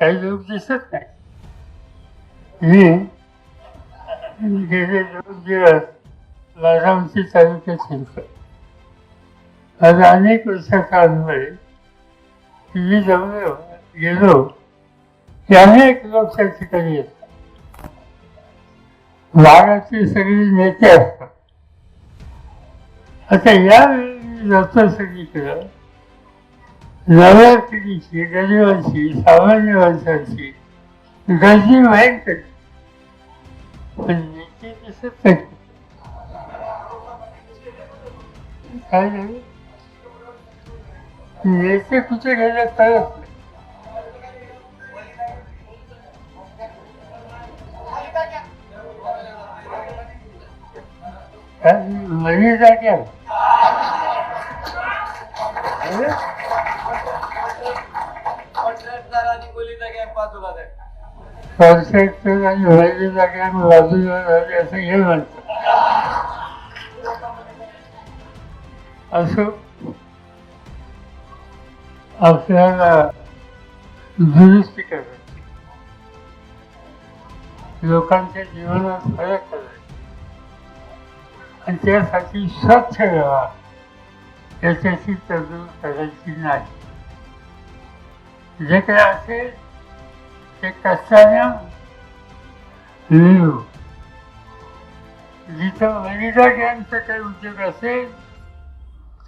काही लोक दिसत नाही. मी गेले दोन दिवस बारामती तालुक्यात शिरतो आज अनेक वर्षाचा मी जवळ गेलो की अनेक लोक त्या ठिकाणी येतात. भागाचे सगळे नेते असतात. आता यावेळी मी जातो सगळीकडं. नव्या पिढीची गरिबांची सामान्य माणसांची गर्दी वाईट करते. पण नेते दिसत नाही काय नाही नेते कुठे गेले कळत नाही काय? मनी जाग्या आणि मुलीचा गॅप बाजूला कॉन्ट्रॅक्टर आणि बाजूला असं हे म्हणतात असं आपल्याला दुरुस्ती करायची. लोकांच्या जीवनात फरक करायचा. आणि त्यासाठी स्वच्छ व्यवहार याच्याशी तरतूद करायची नाही. जे काही असेल ते कष्टाने लिहू? जिथं वनिता ज्ञानचा काही उद्योग असेल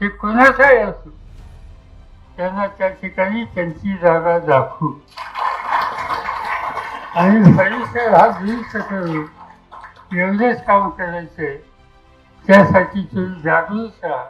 ते कोणाचाही असो त्यांना त्या ठिकाणी त्यांची जागा दाखवू. आणि परिसर हा दुरुस्त करू एवढेच काम करायचे त्यासाठी तुम्ही जागृत राहा.